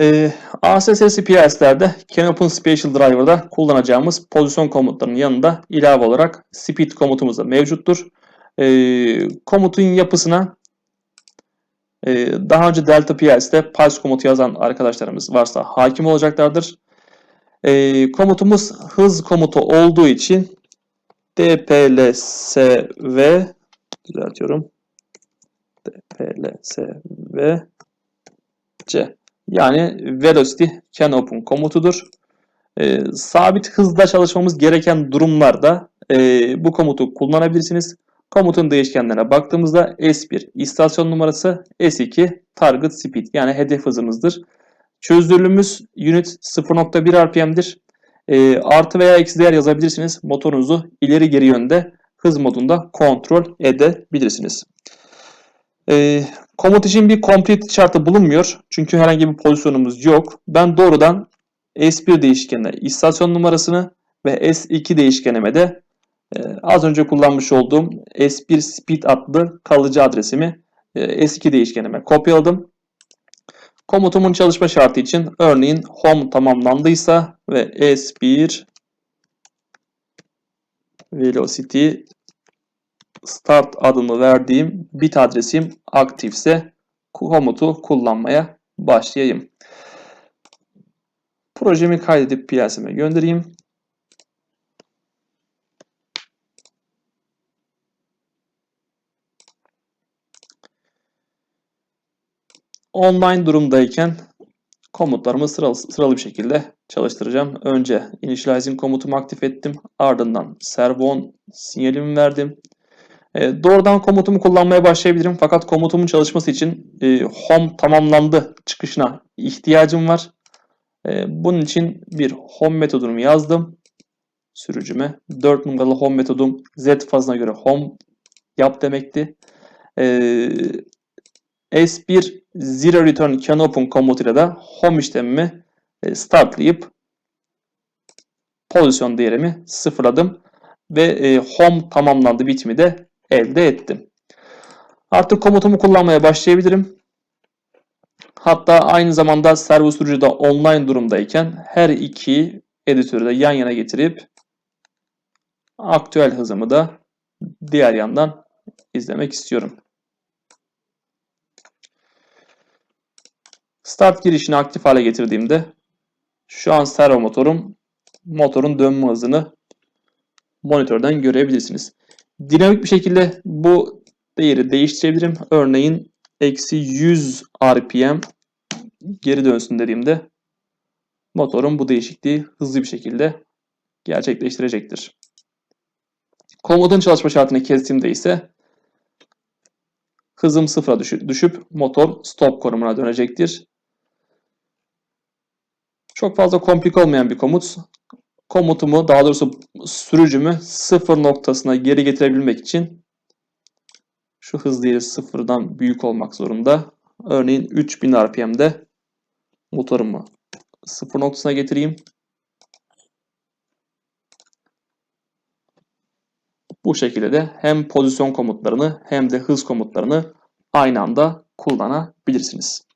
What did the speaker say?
Ee, ASS PLC'lerde CanOpen Special Driver'da kullanacağımız pozisyon komutlarının yanında ilave olarak speed komutumuz da mevcuttur. Ee, komutun yapısına e, daha önce Delta PLC'de pulse komutu yazan arkadaşlarımız varsa hakim olacaklardır. Ee, komutumuz hız komutu olduğu için DPLSV düzeltiyorum. DPLSV C. Yani velocity can open komutudur. Ee, sabit hızda çalışmamız gereken durumlarda e, bu komutu kullanabilirsiniz. Komutun değişkenlerine baktığımızda S1 istasyon numarası, S2 target speed yani hedef hızımızdır. Çözdürülümüz unit 0.1 RPM'dir. E, artı veya eksi değer yazabilirsiniz. Motorunuzu ileri geri yönde hız modunda kontrol edebilirsiniz. E, komut için bir complete şartı bulunmuyor. Çünkü herhangi bir pozisyonumuz yok. Ben doğrudan S1 değişkenine istasyon numarasını ve S2 değişkenime de e, az önce kullanmış olduğum S1 speed adlı kalıcı adresimi e, S2 değişkenime kopyaladım. Komutumun çalışma şartı için örneğin home tamamlandıysa ve S1 velocity start adını verdiğim bit adresim aktifse komutu kullanmaya başlayayım. Projemi kaydedip PLC'me göndereyim. Online durumdayken komutlarımı sıralı, sıralı bir şekilde çalıştıracağım. Önce initializing komutumu aktif ettim. Ardından servo sinyalimi verdim. E, doğrudan komutumu kullanmaya başlayabilirim. Fakat komutumun çalışması için e, home tamamlandı çıkışına ihtiyacım var. E, bunun için bir home metodumu yazdım sürücüme. 4 numaralı home metodum z fazına göre home yap demekti. E, S1 zero return can open komutuyla da home işlemimi e, startlayıp pozisyon değerimi sıfırladım ve e, home tamamlandı bitimi de elde ettim. Artık komutumu kullanmaya başlayabilirim. Hatta aynı zamanda servo sürücü de online durumdayken her iki editörü de yan yana getirip aktüel hızımı da diğer yandan izlemek istiyorum. Start girişini aktif hale getirdiğimde şu an servo motorum motorun dönme hızını monitörden görebilirsiniz. Dinamik bir şekilde bu değeri değiştirebilirim. Örneğin eksi 100 RPM geri dönsün dediğimde motorun bu değişikliği hızlı bir şekilde gerçekleştirecektir. Komutun çalışma şartını kestiğimde ise hızım sıfıra düşüp motor stop konumuna dönecektir. Çok fazla komplik olmayan bir komut. Komutumu daha doğrusu sürücümü sıfır noktasına geri getirebilmek için şu hız değeri sıfırdan büyük olmak zorunda. Örneğin 3000 RPM'de motorumu sıfır noktasına getireyim. Bu şekilde de hem pozisyon komutlarını hem de hız komutlarını aynı anda kullanabilirsiniz.